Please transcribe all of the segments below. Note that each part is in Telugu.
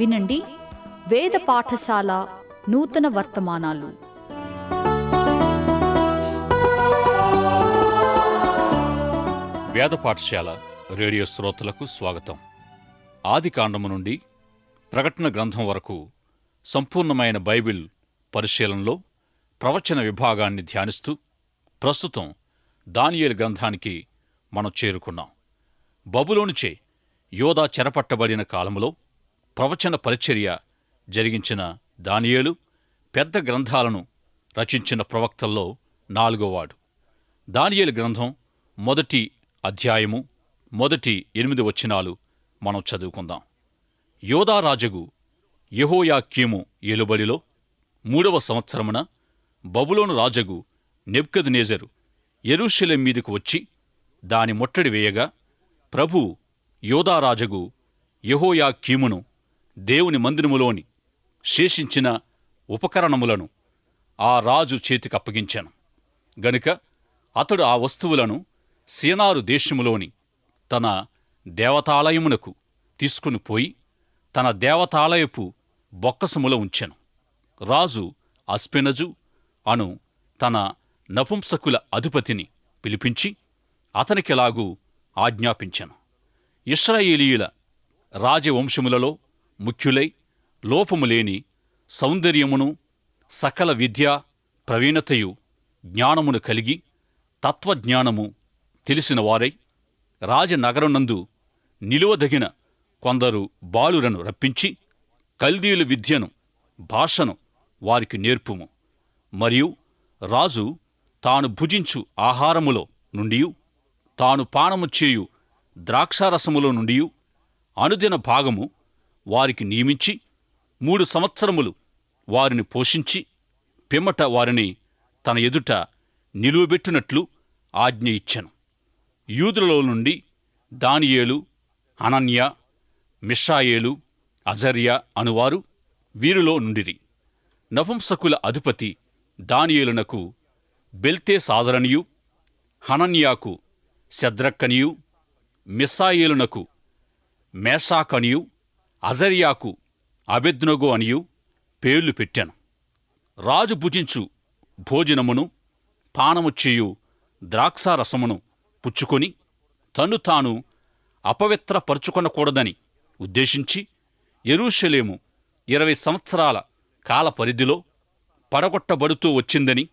వినండి. వేద పాఠశాల నూతన వర్తమానాలు. వేద పాఠశాల రేడియో శ్రోతలకు స్వాగతం. ఆది కాండము నుండి ప్రకటన గ్రంథం వరకు సంపూర్ణమైన బైబిల్ పరిశీలనలో ప్రవచన విభాగాన్ని ధ్యానిస్తూ ప్రస్తుతం దానియేలు గ్రంథానికి మనం చేరుకున్నాం. బబులోనిచే యోధా చెరపట్టబడిన కాలంలో ప్రవచన పరిచర్య జరిగించిన దానియేలు పెద్ద గ్రంథాలను రచించిన ప్రవక్తల్లో నాలుగోవాడు దానియేలు గ్రంథం మొదటి అధ్యాయము మొదటి ఎనిమిది వచనాలు మనం చదువుకుందాం. యోధారాజగు యహోయాక్యము ఏలుబడిలో మూడవ సంవత్సరమున బబులోను రాజగు నెబ్కద్నేజరు యెరూషలేం మీదకు వచ్చి దాని ముట్టడి వేయగా ప్రభు యోధారాజగు యెహోయాకీమును దేవుని మందిరములోని శేషించిన ఉపకరణములను ఆ రాజు చేతికప్పగించాను గనుక అతడు ఆ వస్తువులను సీనారు దేశములోని తన దేవతాలయమునకు తీసుకుని పోయి తన దేవతాలయపు బొక్కసములో ఉంచెను. రాజు అస్పెనజు అను తన నపుంసకుల అధిపతిని పిలిపించి అతనికిలాగూ ఆజ్ఞాపించెను. ఇస్రాయేలీయుల రాజవంశములలో ముఖ్యులై లోపములేని సౌందర్యమును సకల విద్య ప్రవీణతయు జ్ఞానమును కలిగి తత్వజ్ఞానము తెలిసిన వారై రాజనగరనందు నిలువదగిన కొందరు బాలురను రప్పించి కల్దీయుల విద్యను భాషను వారికి నేర్పుము. మరియు రాజు తాను భుజించు ఆహారములో నుండియు తాను పానము చేయు ద్రాక్షారసములో నుండియు అనుదిన భాగము వారికి నియమించి మూడు సంవత్సరములు వారిని పోషించి పిమ్మట వారిని తన ఎదుట నిలువబెట్టినట్లు ఆజ్ఞ ఇచ్చెను. యూదులలో నుండి దానియేలు అనన్య మిషాయేలు అజర్య అనువారు వీరిలో నుండిరి. నపుంసకుల అధిపతి దానియేలునకు బెల్తే సాజరనియు హనన్యాకు శద్రక్కనియు మిస్సాయేలునకు మేషాకనియు అజరియాకు అబెద్నగో అనియు పేర్లు పెట్టాను. రాజు భుజించు భోజనమును పానము చేయు ద్రాక్షారసమును పుచ్చుకొని తను తాను అపవిత్రపరుచుకొనకూడదని ఉద్దేశించి ఎరూషలేము ఇరవై సంవత్సరాల కాల పరిధిలో పడగొట్టబడుతూ వచ్చిందని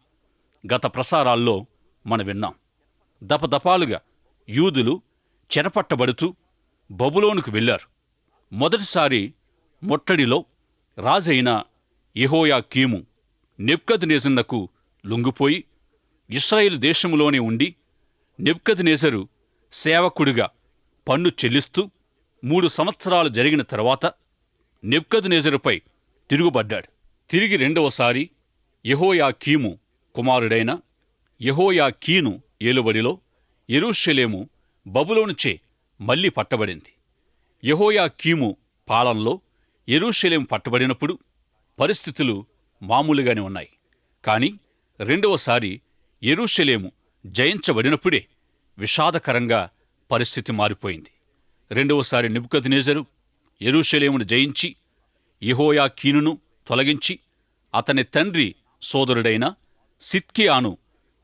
గత ప్రసారాల్లో మనం విన్నాం. దపదపాలుగా యూదులు చెరపట్టబడుతూ బబులోనుకు వెళ్ళారు మొదటిసారి ముట్టడిలో రాజైన యహోయా కీము నెబ్కద్నేజరునకు లొంగిపోయి ఇస్రాయేల్ దేశంలోనే ఉండి నెబ్కద్నేజరు సేవకుడిగా పన్ను చెల్లిస్తూ మూడు సంవత్సరాలు జరిగిన తర్వాత నెబ్కద్నేజరుపై తిరుగుబడ్డాడు. తిరిగి రెండవసారి యహోయా కీము కుమారుడైన యహోయా కీను ఏలుబడిలో యెరూషలేము బబులోనుచే మళ్ళీ పట్టబడింది. యెహోయా కీము పాలనలో యెరూషలేం పట్టబడినప్పుడు పరిస్థితులు మామూలుగానే ఉన్నాయి. కాని రెండవసారి యెరూషలేము జయించబడినప్పుడే విషాదకరంగా పరిస్థితి మారిపోయింది. రెండవసారి నిబుకద్నేజరు యెరూషలేమును జయించి యెహోయా కీనును తొలగించి అతని తండ్రి సోదరుడైన సిత్కియాను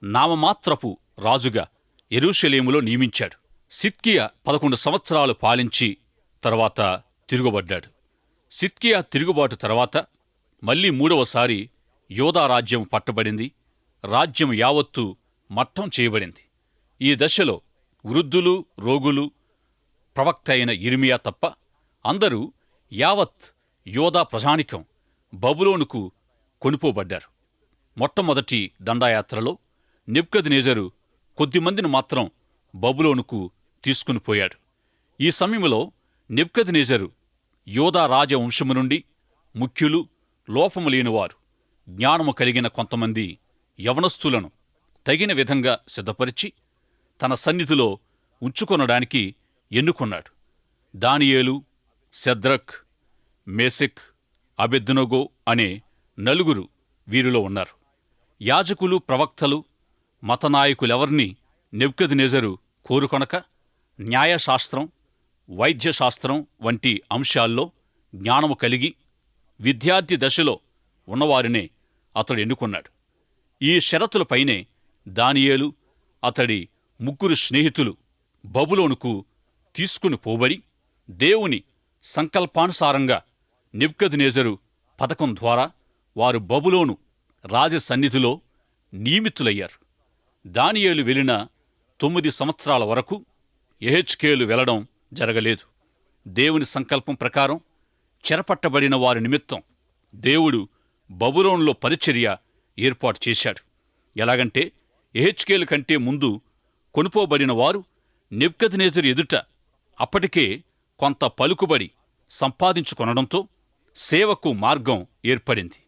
నామమాత్రపు రాజుగా యెరూషలేములో నియమించాడు. సిత్కియా పదకొండు సంవత్సరాలు పాలించి తర్వాత తిరుగుబడ్డాడు. సిత్కియా తిరుగుబాటు తర్వాత మళ్ళీ మూడవసారి యోధా రాజ్యం పట్టబడింది. రాజ్యం యావత్తు మట్టం చేయబడింది. ఈ దశలో వృద్ధులు రోగులు ప్రవక్త అయిన ఇర్మియా తప్ప అందరూ యావత్ యోధా ప్రజానికం బబులోనుకు కొనిపోబడ్డారు. మొట్టమొదటి దండాయాత్రలో నెబ్కద్నేజరు కొద్దిమందిని మాత్రం బబులోనుకు తీసుకుని పోయాడు. ఈ సమయంలో నెబ్కద్నేజరు యోధా రాజవంశము నుండి ముఖ్యులు లోపము లేనివారు జ్ఞానము కలిగిన కొంతమంది యవనస్తులను తగిన విధంగా సిద్ధపరిచి తన సన్నిధిలో ఉంచుకొనడానికి ఎన్నుకున్నాడు. దానియేలు సెద్రక్ మేసిక్ అబెద్దునగో అనే నలుగురు వీరిలో ఉన్నారు. యాజకులు ప్రవక్తలు మతనాయకులెవర్ని నెబ్కద్ నెజరు కోరుకొనక న్యాయశాస్త్రం వైద్యశాస్త్రం వంటి అంశాల్లో జ్ఞానము కలిగి విద్యార్థి దశలో ఉన్నవారినే అతడు ఎన్నుకున్నాడు. ఈ షరతులపైనే దానియేలు అతడి ముగ్గురు స్నేహితులు బబులోనుకు తీసుకుని పోబడి దేవుని సంకల్పానుసారంగా నిబ్కద్నేజరు పథకం ద్వారా వారు బబులోను రాజ సన్నిధిలో నియమితులయ్యారు. దానియేలు వెళ్ళిన తొమ్మిది సంవత్సరాల వరకు ఎహెచ్కేలు వెళ్ళడం జరగలేదు. దేవుని సంకల్పం ప్రకారం చెరపట్టబడిన వారి నిమిత్తం దేవుడు బబులోన్లో పరిచర్య ఏర్పాటు చేశాడు. ఎలాగంటే ఎహెచ్కేలు కంటే ముందు కొనుపోబడిన వారు నెబ్కద్నేజరు ఎదుట అప్పటికే కొంత పలుకుబడి సంపాదించుకొనడంతో సేవకు మార్గం ఏర్పడింది.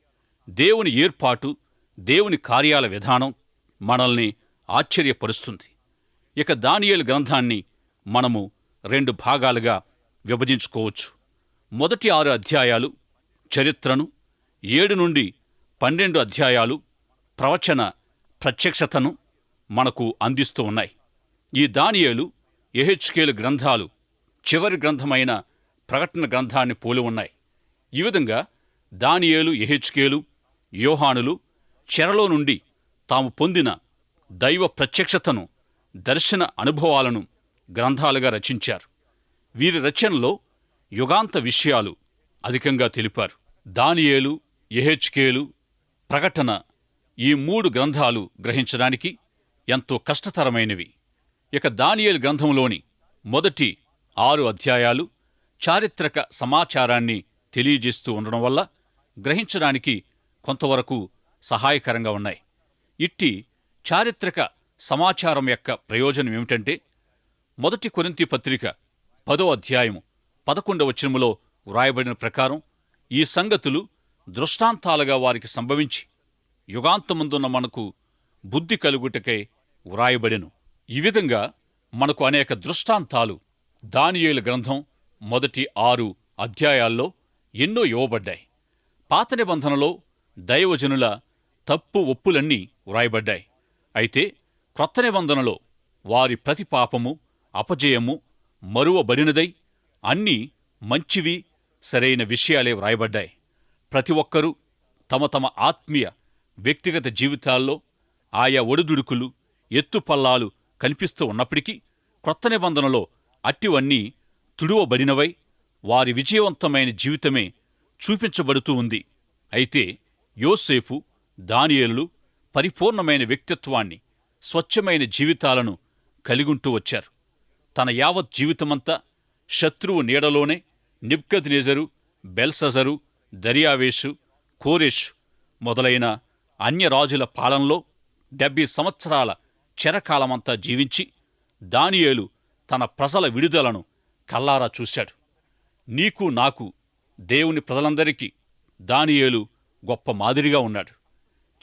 దేవుని ఏర్పాటు దేవుని కార్యాల విధానం మనల్ని ఆశ్చర్యపరుస్తుంది. ఇక దానియేలు గ్రంథాన్ని మనము రెండు భాగాలుగా విభజించుకోవచ్చు. మొదటి ఆరు అధ్యాయాలు చరిత్రను ఏడు నుండి పన్నెండు అధ్యాయాలు ప్రవచన ప్రత్యక్షతను మనకు అందిస్తూ ఉన్నాయి. ఈ దానియేలు ఎహెచ్కేలు గ్రంథాలు చివరి గ్రంథమైన ప్రకటన గ్రంథాన్ని పోలి ఉన్నాయి. ఈ విధంగా దానియేలు ఎహెచ్కేలు యోహానులు చెరలో నుండి తాము పొందిన దైవ ప్రత్యక్షతను దర్శన అనుభవాలను గ్రంథాలుగా రచించారు. వీరి రచనలో యుగాంత విషయాలు అధికంగా తెలిపారు. దానియేలు ఎహెచ్కేలు ప్రకటన ఈ మూడు గ్రంథాలు గ్రహించడానికి ఎంతో కష్టతరమైనవి. ఇక దానియేలు గ్రంథంలోని మొదటి ఆరు అధ్యాయాలు చారిత్రక సమాచారాన్ని తెలియజేస్తూ ఉండడం వల్ల గ్రహించడానికి కొంతవరకు సహాయకరంగా ఉన్నాయి. ఇట్టి చారిత్రక సమాచారం యొక్క ప్రయోజనం ఏమిటంటే మొదటి కొరింతి పత్రిక పదో అధ్యాయము పదకొండవ వచనములో వ్రాయబడిన ప్రకారం ఈ సంగతులు దృష్టాంతాలుగా వారికి సంభవించి యుగాంతముందున్న మనకు బుద్ధి కలుగుటకై వ్రాయబడెను. ఈ విధంగా మనకు అనేక దృష్టాంతాలు దానియేలు గ్రంథం మొదటి ఆరు అధ్యాయాల్లో ఎన్నో ఇవ్వబడ్డాయి. పాత నిబంధనలో దైవజనుల తప్పు ఒప్పులన్నీ వ్రాయబడ్డాయి. అయితే క్రొత్త నిబంధనలో వారి ప్రతి పాపము అపజయము మరువబడినదై అన్నీ మంచివి సరైన విషయాలే వ్రాయబడ్డాయి. ప్రతి ఒక్కరూ తమ తమ ఆత్మీయ వ్యక్తిగత జీవితాల్లో ఆయా ఒడిదుడుకులు ఎత్తుపల్లాలు కనిపిస్తూ ఉన్నప్పటికీ క్రొత్త నిబంధనలో అట్టివన్నీ తుడువబడినవై వారి విజయవంతమైన జీవితమే చూపించబడుతూ ఉంది. అయితే యోసేపు దానియేలు పరిపూర్ణమైన వ్యక్తిత్వాన్ని స్వచ్ఛమైన జీవితాలను కలిగుంటూ వచ్చారు. తన యావత్ జీవితమంతా శత్రువు నీడలోనే నిబ్కద్నేజరు బెల్సజరు దర్యావేషు కోరేష్ మొదలైన అన్యరాజుల పాలనలో డెబ్బై సంవత్సరాల చెరకాలమంతా జీవించి దానియేలు తన ప్రజల విడుదలను కల్లారా చూశాడు. నీకు నాకు దేవుని ప్రజలందరికీ దానియేలు గొప్ప మాదిరిగా ఉన్నాడు.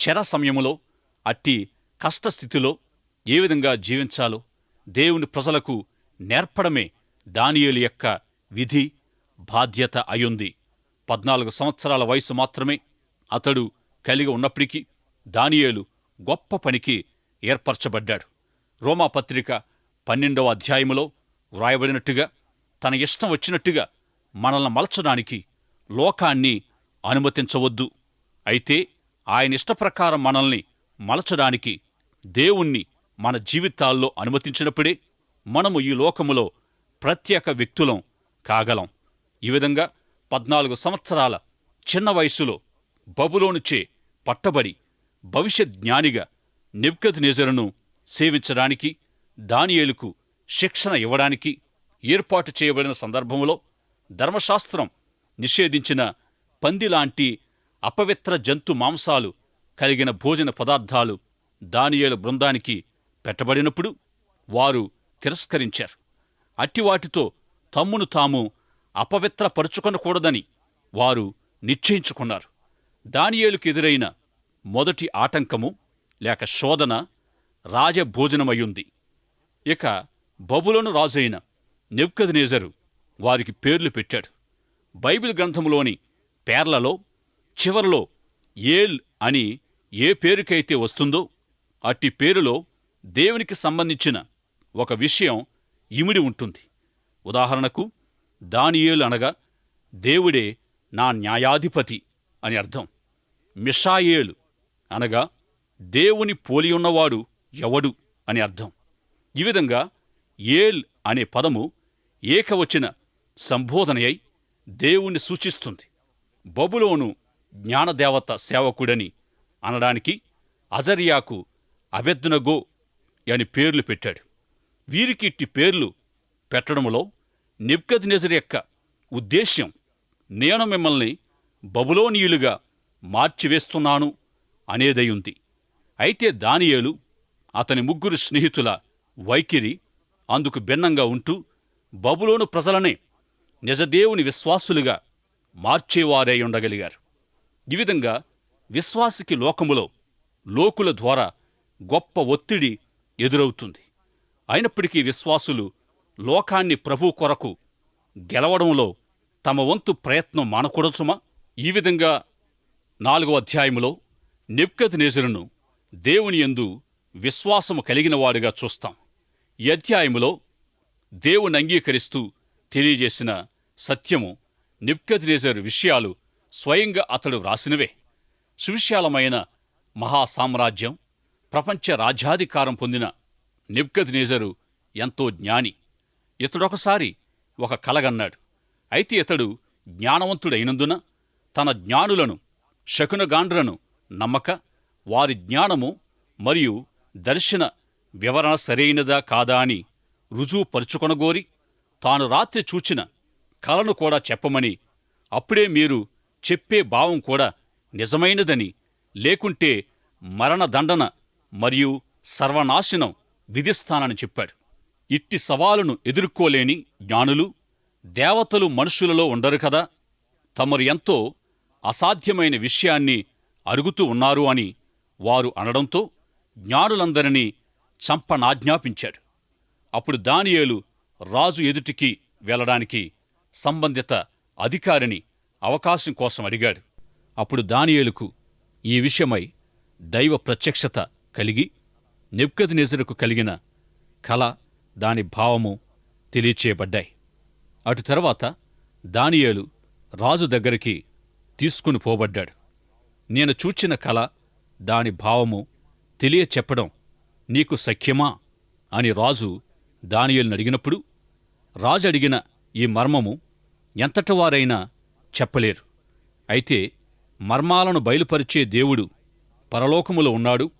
చెర సమయములో అట్టి కష్టస్థితిలో ఏ విధంగా జీవించాలో దేవుని ప్రజలకు నేర్పడమే దానియేలు యొక్క విధి బాధ్యత అయుంది. పద్నాలుగు సంవత్సరాల వయసు మాత్రమే అతడు కలిగి ఉన్నప్పటికీ దానియేలు గొప్ప పనికి ఏర్పరచబడ్డాడు. రోమాపత్రిక పన్నెండవ అధ్యాయములో వ్రాయబడినట్టుగా తన ఇష్టం వచ్చినట్టుగా మనల్ని మలచడానికి లోకాన్ని అనుమతించవద్దు. అయితే ఆయన ఇష్టప్రకారం మనల్ని మలచడానికి దేవుణ్ణి మన జీవితాల్లో అనుమతించినప్పుడే మనము ఈ లోకములో ప్రత్యేక వ్యక్తులం కాగలం. ఈ విధంగా పద్నాలుగు సంవత్సరాల చిన్న వయసులో బబులోనుచే పట్టబడి భవిష్యత్ జ్ఞానిగా నిజరును సేవించడానికి దానియేలుకు శిక్షణ ఇవ్వడానికి ఏర్పాటు చేయబడిన సందర్భంలో ధర్మశాస్త్రం నిషేధించిన పందిలాంటి అపవిత్ర జంతు మాంసాలు కలిగిన భోజన పదార్థాలు దానియేలు బృందానికి పెట్టబడినప్పుడు వారు తిరస్కరించారు. అట్టివాటితో తమ్మును తాము అపవిత్రపరుచుకొనకూడదని వారు నిశ్చయించుకున్నారు. దానియేలుకు ఎదురైన మొదటి ఆటంకము లేక శోధన రాజభోజనమయ్యుంది. ఇక బబులను రాజైన నెబ్కద్నేజరు వారికి పేర్లు పెట్టాడు. బైబిల్ గ్రంథంలోని పేర్లలో చివరలో ఏల్ అని ఏ పేరుకైతే వస్తుందో అట్టి పేరులో దేవునికి సంబంధించిన ఒక విషయం ఇమిడి ఉంటుంది. ఉదాహరణకు దానియేలు అనగా దేవుడే నా న్యాయాధిపతి అని అర్థం. మిషాయేలు అనగా దేవుని పోలియున్నవాడు ఎవడు అని అర్థం. ఈ విధంగా ఏల్ అనే పదము ఏకవచన సంబోధనయై దేవుణ్ణి సూచిస్తుంది. బబులోను జ్ఞానదేవత సేవకుడని అనడానికి అజరియాకు అబెద్నగో అని పేర్లు పెట్టాడు. వీరికి ఇట్టి పేర్లు పెట్టడంలో నెబ్కద్నెజర్ యొక్క ఉద్దేశ్యం నేను మిమ్మల్ని బబులోనీయులుగా మార్చివేస్తున్నాను అనేదయుంది. అయితే దానియేలు అతని ముగ్గురు స్నేహితుల వైఖరి అందుకు భిన్నంగా ఉంటూ బబులోను ప్రజలనే నిజదేవుని విశ్వాసులుగా మార్చేవారై ఉండగలిగారు ఈ విధంగా విశ్వాసికి లోకములో లోకుల ద్వారా గొప్ప ఒత్తిడి ఎదురవుతుంది. అయినప్పటికీ విశ్వాసులు లోకాన్ని ప్రభు కొరకు గెలవడంలో తమ వంతు ప్రయత్నం మానకూడచుమా? ఈ విధంగా నాలుగో అధ్యాయములో నెప్కద్ నేజరును దేవుని యందు విశ్వాసము కలిగినవాడుగా చూస్తాం. ఈ అధ్యాయములో దేవుని అంగీకరిస్తూ తెలియజేసిన సత్యము నిబ్కద్నేజర్ విషయాలు స్వయంగా అతడు వ్రాసినవే సువిశాలమైన మహాసామ్రాజ్యం ప్రపంచ రాజ్యాధికారం పొందిన నిబ్కద్నేజరు ఎంతో జ్ఞాని. ఇతడొకసారి ఒక కలగన్నాడు. అయితే ఇతడు జ్ఞానవంతుడైనందున తన జ్ఞానులను శకునగాండ్రను నమ్మక వారి జ్ఞానము మరియు దర్శన వివరణ సరైనదా కాదా అని రుజువుపరుచుకొనగోరి తాను రాత్రి చూచిన కలను కూడా చెప్పమని అప్పుడే మీరు చెప్పే భావం కూడా నిజమైనదని లేకుంటే మరణదండన మరియు సర్వనాశనం విధిస్తానని చెప్పాడు. ఇట్టి సవాలును ఎదుర్కోలేని జ్ఞానులు దేవతలు మనుషులలో ఉండరు కదా. తమరు ఎంతో అసాధ్యమైన విషయాన్ని అరుగుతూ ఉన్నారు అని వారు అనడంతో జ్ఞానులందరినీ చంపనాజ్ఞాపించాడు. అప్పుడు దానియేలు రాజు ఎదుటికి వెళ్ళడానికి సంబంధిత అధికారిని అవకాశం కోసం అడిగాడు. అప్పుడు దానియేలుకు ఈ విషయమై దైవ ప్రత్యక్షత కలిగి నెబ్కద్నెజరుకు కలిగిన కళ దాని భావము తెలియచేయబడ్డాయి. అటు తర్వాత దానియేలు రాజు దగ్గరికి తీసుకుని పోబడ్డాడు. నేను చూచిన కళ దాని భావము తెలియచెప్పడం నీకు సఖ్యమా? అని రాజు దానియేలును అడిగినప్పుడు రాజు అడిగిన ఈ మర్మము ఎంతటివారైనా చెప్పలేరు. అయితే మర్మాలను బయలుపరిచే దేవుడు పరలోకములో ఉన్నాడు.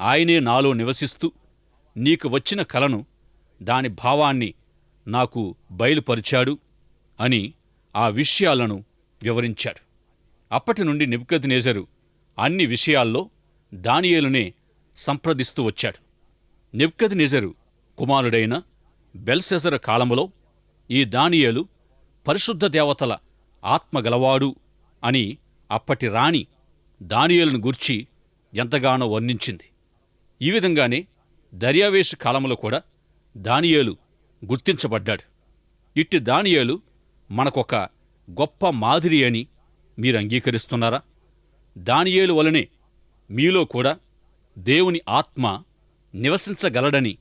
ఆయనే నాలో నివసిస్తూ నీకు వచ్చిన కలను దాని భావాన్ని నాకు బయలుపరిచాడు అని ఆ విషయాలను వివరించాడు. అప్పటి నుండి నేజరు అన్ని విషయాల్లో దానియేలునే సంప్రదిస్తూ వచ్చాడు. నెబ్కద్నెజరు కుమారుడైన బెల్సెజర కాలములో ఈ దానియేలు పరిశుద్ధ దేవతల ఆత్మగలవాడు అని అప్పటి రాణి దానియేలును గూర్చి ఎంతగానో వర్ణించింది. ఈ విధంగానే దర్యావేశ కాలంలో కూడా దానియేలు గుర్తించబడ్డాడు. ఇట్టి దానియేలు మనకొక గొప్ప మాదిరి అని మీరు అంగీకరిస్తున్నారా? దానియేలు వలనే మీలో కూడా దేవుని ఆత్మ నివసించగలడని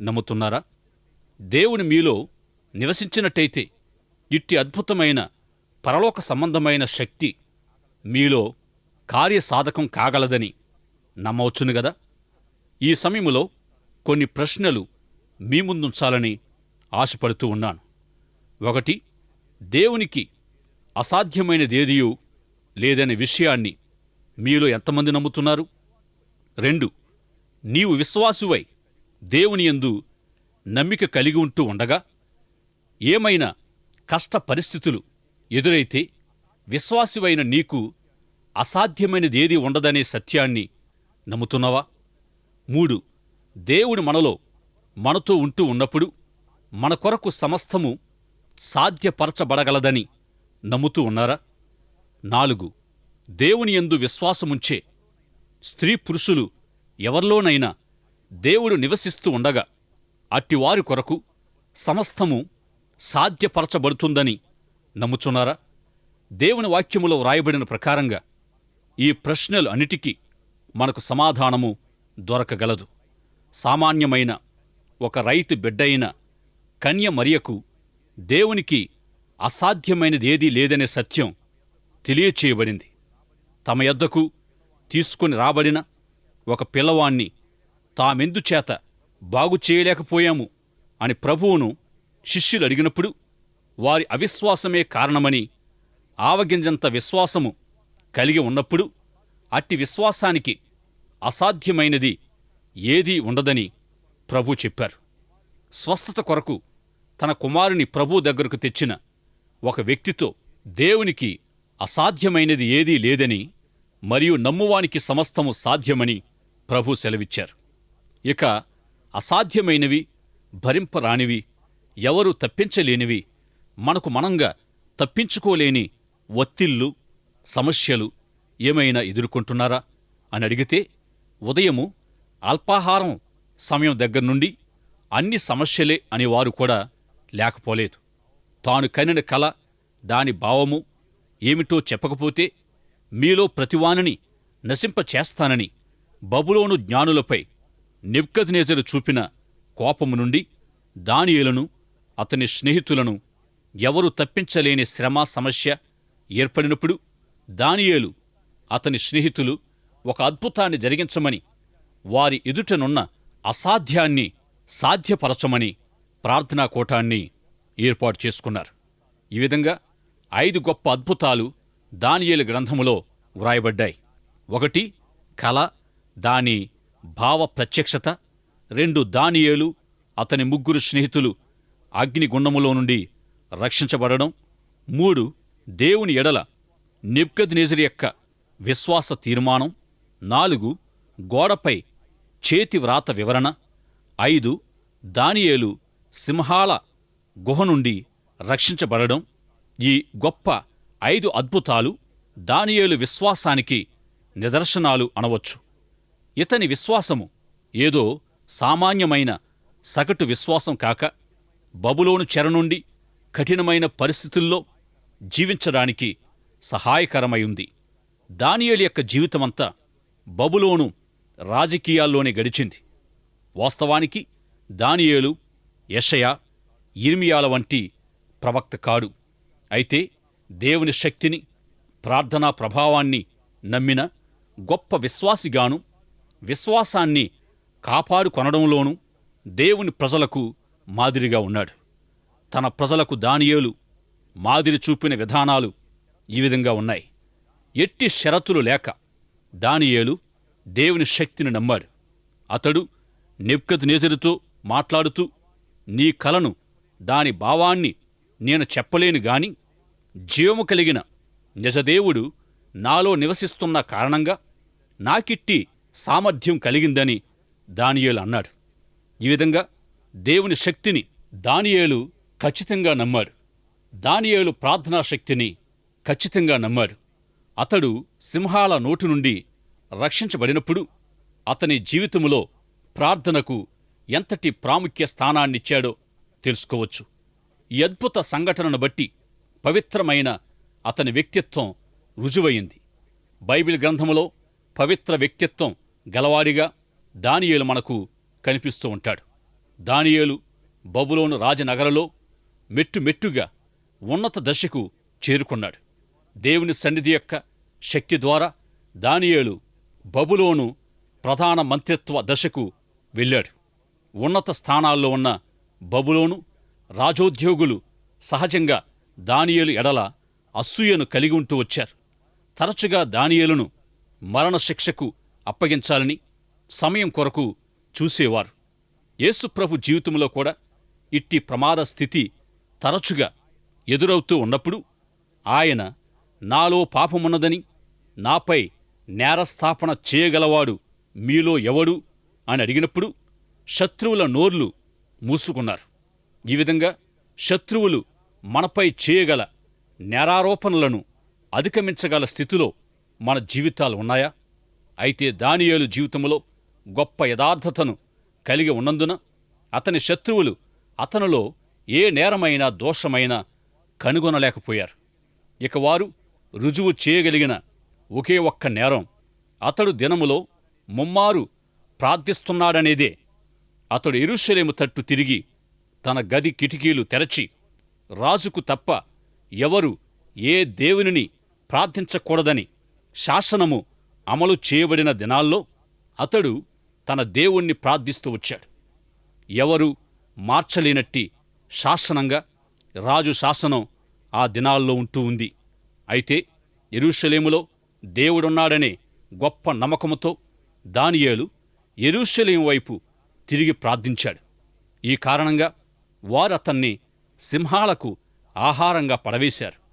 నమ్ముతున్నారా? దేవుని మీలో నివసించినట్టయితే ఇట్టి అద్భుతమైన పరలోక సంబంధమైన శక్తి మీలో కార్యసాధకం కాగలదని నమ్మవచ్చును గదా? ఈ సమయంలో కొన్ని ప్రశ్నలు మీ ముందుంచాలని ఆశపడుతూ ఉన్నాను. ఒకటి దేవునికి అసాధ్యమైనదేదియూ లేదనే విషయాన్ని మీలో ఎంతమంది నమ్ముతున్నారు? రెండు నీవు విశ్వాసువై దేవుని యందు నమ్మిక కలిగి ఉంటూ ఉండగా ఏమైనా కష్ట పరిస్థితులు ఎదురైతే విశ్వాసువైన నీకు అసాధ్యమైనదేది ఉండదనే సత్యాన్ని నమ్ముతున్నావా? మూడు. దేవుడు మనలో మనతో ఉంటూ ఉన్నప్పుడు మన కొరకు సమస్తము సాధ్యపరచబడగలదని నమ్ముతూ ఉన్నారా? నాలుగు. దేవుని యందు విశ్వాసముంచే స్త్రీ పురుషులు ఎవరిలోనైనా దేవుడు నివసిస్తూ ఉండగా అట్టివారి కొరకు సమస్తము సాధ్యపరచబడుతుందని నమ్ముచున్నారా? దేవుని వాక్యములో వ్రాయబడిన ప్రకారంగా ఈ ప్రశ్నలు అన్నిటికీ మనకు సమాధానము దొరకగలదు. సామాన్యమైన ఒక రైతు బిడ్డైన కన్య మరియకు దేవునికి అసాధ్యమైనదేదీ లేదనే సత్యం తెలియచేయబడింది. తమ యొద్దకు తీసుకుని రాబడిన ఒక పిల్లవాణ్ణి తామెందుచేత బాగు చేయలేకపోయాము అని ప్రభువును శిష్యులు అడిగినప్పుడు వారి అవిశ్వాసమే కారణమని ఆవగింజంత విశ్వాసము కలిగి ఉన్నప్పుడు అట్టి విశ్వాసానికి అసాధ్యమైనది ఏదీ ఉండదని ప్రభు చెప్పారు. స్వస్థత కొరకు తన కుమారుని ప్రభు దగ్గరకు తెచ్చిన ఒక వ్యక్తితో దేవునికి అసాధ్యమైనది ఏదీ లేదని మరియు నమ్మువానికి సమస్తము సాధ్యమని ప్రభు సెలవిచ్చారు. ఇక అసాధ్యమైనవి భరింపరానివి ఎవరు తప్పించలేనివి మనకు మనంగా తప్పించుకోలేని ఒత్తిళ్ళు సమస్యలు ఏమైనా ఎదుర్కొంటున్నారా? అని అడిగితే ఉదయము అల్పాహారం సమయం దగ్గర నుండి అన్ని సమస్యలే అనేవారు కూడా లేకపోలేదు. తాను కనిన కల దాని భావము ఏమిటో చెప్పకపోతే మీలో ప్రతివానిని నశింపచేస్తానని బబులోను జ్ఞానులపై నిబ్కద్నేజరు చూపిన కోపము నుండి దానియులను అతని స్నేహితులను ఎవరు తప్పించలేని శ్రమ సమస్య ఏర్పడినప్పుడు దానియేలు అతని స్నేహితులు ఒక అద్భుతాన్ని జరిగించమని వారి ఎదుటనున్న అసాధ్యాన్ని సాధ్యపరచమని ప్రార్థనా కూటాన్ని ఏర్పాటు చేసుకున్నారు. ఈ విధంగా ఐదు గొప్ప అద్భుతాలు దానియేలు గ్రంథములో వ్రాయబడ్డాయి. ఒకటి కళ దాని భావ ప్రత్యక్షత. రెండు దానియేలు అతని ముగ్గురు స్నేహితులు అగ్నిగుండములో నుండి రక్షించబడడం. మూడు దేవుని ఎడల నెబ్కద్నేజరు యొక్క విశ్వాస తీర్మానం. నాలుగు గోడపై చేతి వ్రాత వివరణ. ఐదు దానియేలు సింహాల గుహ నుండి రక్షించబడడం. ఈ గొప్ప ఐదు అద్భుతాలు దానియేలు విశ్వాసానికి నిదర్శనాలు అనవచ్చు. ఇతని విశ్వాసము ఏదో సామాన్యమైన సగటు విశ్వాసం కాక బబులోను చెర నుండి కఠినమైన పరిస్థితుల్లో జీవించడానికి సహాయకరమై ఉంది. దానియేలు యొక్క జీవితమంతా బబులోను రాజకీయాల్లోనే గడిచింది. వాస్తవానికి దానియేలు యషయ ఇర్మియాల వంటి ప్రవక్త కాడు. అయితే దేవుని శక్తిని ప్రార్థనా ప్రభావాన్ని నమ్మిన గొప్ప విశ్వాసిగాను విశ్వాసాన్ని కాపాడుకొనడంలోనూ దేవుని ప్రజలకు మాదిరిగా ఉన్నాడు. తన ప్రజలకు దానియేలు మాదిరి చూపిన విధానాలు ఈ విధంగా ఉన్నాయి. ఎట్టి షరతులు లేక దానియేలు దేవుని శక్తిని నమ్మాడు. అతడు నెబ్కద్ నేజరుతో మాట్లాడుతూ నీ కలను దాని భావాన్ని నేను చెప్పలేను గాని జీవము కలిగిన నిజదేవుడు నాలో నివసిస్తున్న కారణంగా నాకిట్టి సామర్థ్యం కలిగిందని దానియేలు అన్నాడు. ఈ విధంగా దేవుని శక్తిని దానియేలు ఖచ్చితంగా నమ్మాడు. దానియేలు ప్రార్థనా శక్తిని ఖచ్చితంగా నమ్మాడు. అతడు సింహాల నోటి నుండి రక్షించబడినప్పుడు అతని జీవితములో ప్రార్థనకు ఎంతటి ప్రాముఖ్య స్థానాన్నిచ్చాడో తెలుసుకోవచ్చు. ఈ అద్భుత సంఘటనను బట్టి పవిత్రమైన అతని వ్యక్తిత్వం రుజువైంది బైబిల్ గ్రంథములో పవిత్ర వ్యక్తిత్వం గలవాడిగా దానియేలు మనకు కనిపిస్తూ ఉంటాడు. దానియేలు బబులోను రాజనగరలో మెట్టుమెట్టుగా ఉన్నత దశకు చేరుకున్నాడు. దేవుని సన్నిధి యొక్క శక్తి ద్వారా దానియేలు బబులోను ప్రధాన మంత్రిత్వ దశకు వెళ్ళాడు. ఉన్నత స్థానాల్లో ఉన్న బబులోను రాజోద్యోగులు సహజంగా దానియేలు ఎడల అసూయను కలిగి ఉంటూ వచ్చారు. తరచుగా దానియేలును మరణశిక్షకు అప్పగించాలని సమయం కొరకు చూసేవారు. యేసుప్రభు జీవితంలో కూడా ఇట్టి ప్రమాద స్థితి తరచుగా ఎదురవుతూ ఉన్నప్పుడు ఆయన నాలో పాపమున్నదని నాపై నేరస్థాపన చేయగలవాడు మీలో ఎవడు? అని అడిగినప్పుడు శత్రువుల నోర్లు మూసుకున్నారు. ఈ విధంగా శత్రువులు మనపై చేయగల నేరారోపణలను అధిగమించగల స్థితిలో మన జీవితాలు ఉన్నాయా? అయితే దానియేలు జీవితంలో గొప్ప యథార్థతను కలిగి ఉన్నందున అతని శత్రువులు అతనిలో ఏ నేరమైనా దోషమైనా కనుగొనలేకపోయారు. ఇక వారు రుజువు చేయగలిగిన ఒకే ఒక్క నేరం అతడు దినములో ముమ్మారు ప్రార్థిస్తున్నాడనేదే. అతడు ఇరుషలేము తట్టు తిరిగి తన గది కిటికీలు తెరచి రాజుకు తప్ప ఎవరు ఏ దేవునిని ప్రార్థించకూడదని శాసనము అమలు చేయబడిన దినాల్లో అతడు తన దేవుణ్ణి ప్రార్థిస్తూ వచ్చాడు. ఎవరు మార్చలేనట్టి శాసనంగా రాజు శాసనం ఆ దినాల్లో ఉంటూ ఉంది. అయితే ఎరుషలేములో దేవుడున్నాడనే గొప్ప నమ్మకముతో దానియేలు ఎరుషలేం వైపు తిరిగి ప్రార్థించాడు. ఈ కారణంగా వారు అతన్ని సింహాలకు ఆహారంగా పడవేశారు.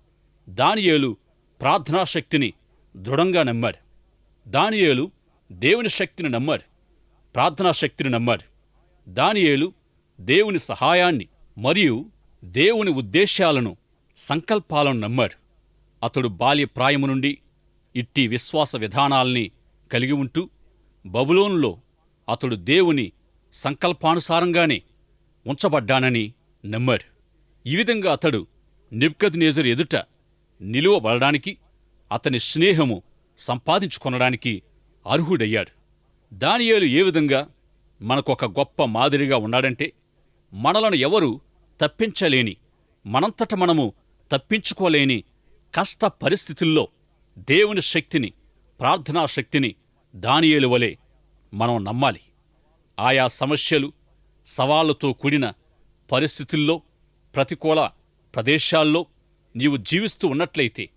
దానియేలు ప్రార్థనా శక్తిని దృఢంగా నమ్మాడు. దానియేలు దేవుని శక్తిని నమ్మాడు. ప్రార్థనా శక్తిని నమ్మాడు. దానియేలు దేవుని సహాయాన్ని మరియు దేవుని ఉద్దేశాలను సంకల్పాలను నమ్మాడు. అతడు బాల్య ప్రాయము నుండి ఇట్టి విశ్వాస విధానాల్ని కలిగి ఉంటూ బబులోనులో అతడు దేవుని సంకల్పానుసారంగానే ఉంచబడ్డానని నమ్మాడు. ఈ విధంగా అతడు నిబ్కద్నేజరు ఎదుట నిలువబడడానికి అతని స్నేహము సంపాదించుకొనడానికి అర్హుడయ్యాడు. దానియేలు ఏ విధంగా మనకొక గొప్ప మాదిరిగా ఉన్నాడంటే మనలను ఎవరు తప్పించలేని మనంతట మనము తప్పించుకోలేని కష్ట పరిస్థితుల్లో దేవుని శక్తిని ప్రార్థనా శక్తిని దానియేలు వలె మనం నమ్మాలి. ఆయా సమస్యలు సవాళ్ళతో కూడిన పరిస్థితుల్లో ప్రతికూల ప్రదేశాల్లో నీవు జీవిస్తూ ఉన్నట్లయితే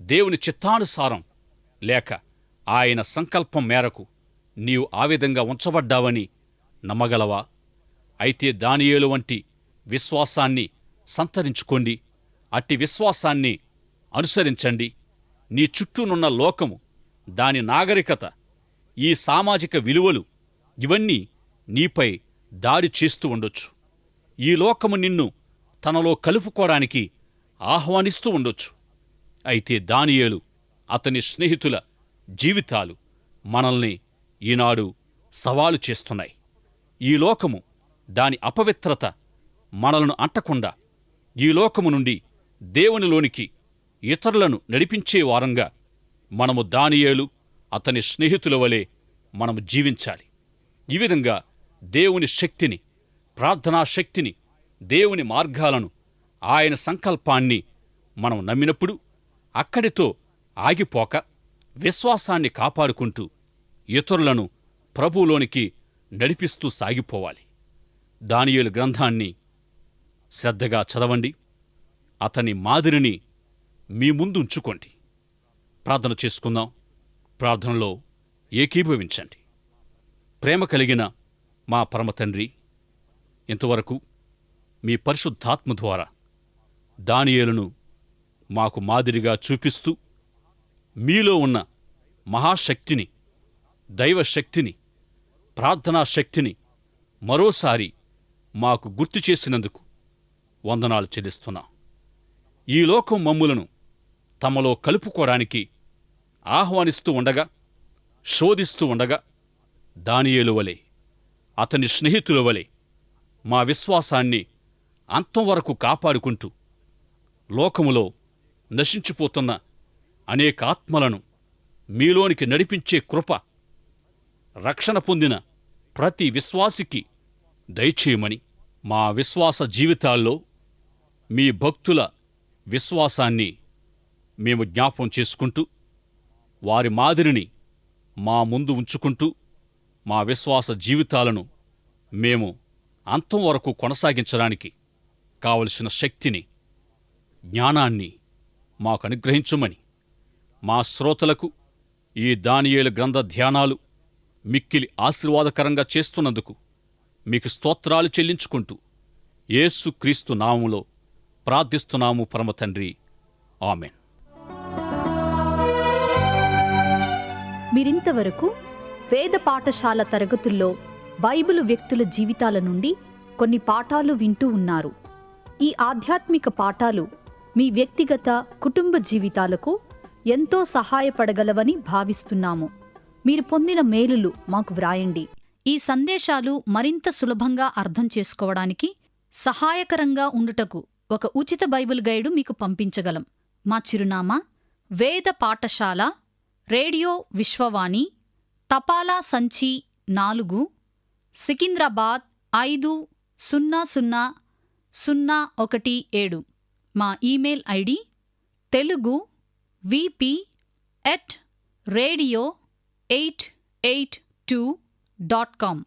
దేవుని చిత్తానుసారం లేక ఆయన సంకల్పం మేరకు నీవు ఆ విధంగా ఉంచబడ్డావని నమ్మగలవా? అయితే దానియేలు వంటి విశ్వాసాన్ని సంతరించుకోండి. అట్టి విశ్వాసాన్ని అనుసరించండి. నీ చుట్టూనున్న లోకము దాని నాగరికత ఈ సామాజిక విలువలు ఇవన్నీ నీపై దాడి చేస్తూ ఉండొచ్చు. ఈ లోకము నిన్ను తనలో కలుపుకోవడానికి ఆహ్వానిస్తూ ఉండొచ్చు. అయితే దానియేలు అతని స్నేహితుల జీవితాలు మనల్ని ఈనాడు సవాలు చేస్తున్నాయి. ఈ లోకము దాని అపవిత్రత మనలను అంటకుండా ఈ లోకము నుండి దేవునిలోనికి ఇతరులను నడిపించే వారంగా మనము దానియేలు అతని స్నేహితుల వలె మనము జీవించాలి. ఈ విధంగా దేవుని శక్తిని ప్రార్థనా శక్తిని దేవుని మార్గాలను ఆయన సంకల్పాన్ని మనం నమ్మినప్పుడు అక్కడితో ఆగిపోక విశ్వాసాన్ని కాపాడుకుంటూ ఇతరులను ప్రభువులోనికి నడిపిస్తూ సాగిపోవాలి. దానియేలు గ్రంథాన్ని శ్రద్ధగా చదవండి. అతని మాదిరిని మీ ముందు ఉంచుకోండి. ప్రార్థన చేసుకుందాం. ప్రార్థనలో ఏకీభవించండి. ప్రేమ కలిగిన మా పరమ తండ్రి ఇంతవరకు మీ పరిశుద్ధాత్మ ద్వారా దానియేలును మాకు మాదిరిగా చూపిస్తూ మీలో ఉన్న మహాశక్తిని దైవశక్తిని ప్రార్థనా శక్తిని మరోసారి మాకు గుర్తు చేసినందుకు వందనాలు చెల్లిస్తున్నాం. ఈ లోకం మమ్ములను తమలో కలుపుకోవడానికి ఆహ్వానిస్తూ ఉండగా శోధిస్తూ ఉండగా దానియేలు వలె అతని స్నేహితుల వలె మా విశ్వాసాన్ని అంతం వరకు కాపాడుకుంటూ లోకములో నశించిపోతున్న అనేక ఆత్మలను మీలోనికి నడిపించే కృప రక్షణ పొందిన ప్రతి విశ్వాసికి దయచేయమని మా విశ్వాస జీవితాల్లో మీ భక్తుల విశ్వాసాన్ని మేము జ్ఞాపం చేసుకుంటూ వారి మాదిరిని మా ముందు ఉంచుకుంటూ మా విశ్వాస జీవితాలను మేము అంతం వరకు కొనసాగించడానికి కావలసిన శక్తిని జ్ఞానాన్ని మాకు అనుగ్రహించమని మా శ్రోతలకు ఈ దానియేలు గ్రంథ ధ్యానాలు మిక్కిలి ఆశీర్వాదకరంగా చేస్తున్నందుకు మీకు స్తోత్రాలు చెల్లించుకుంటూ ఏసుక్రీస్తు నామములో ప్రార్థిస్తున్నాము పరమ తండ్రి ఆమెన్. మీరింతవరకు వేద పాఠశాల తరగతుల్లో బైబిలు వ్యక్తుల జీవితాల నుండి కొన్ని పాఠాలు వింటూ ఉన్నారు. ఈ ఆధ్యాత్మిక పాఠాలు మీ వ్యక్తిగత కుటుంబ జీవితాలకు ఎంతో సహాయపడగలవని భావిస్తున్నాము. మీరు పొందిన మేలులు మాకు వ్రాయండి. ఈ సందేశాలు మరింత సులభంగా అర్థం చేసుకోవడానికి సహాయకరంగా ఉండుటకు ఒక ఉచిత బైబిల్ గైడు మీకు పంపించగలం. మా చిరునామా వేద పాఠశాల రేడియో విశ్వవాణి తపాలా సంచి నాలుగు సికింద్రాబాద్ ఐదు సున్నా సున్నా సున్నా ఒకటి ఏడు. మా email ID Telugu VP at radio eight eight two dot com.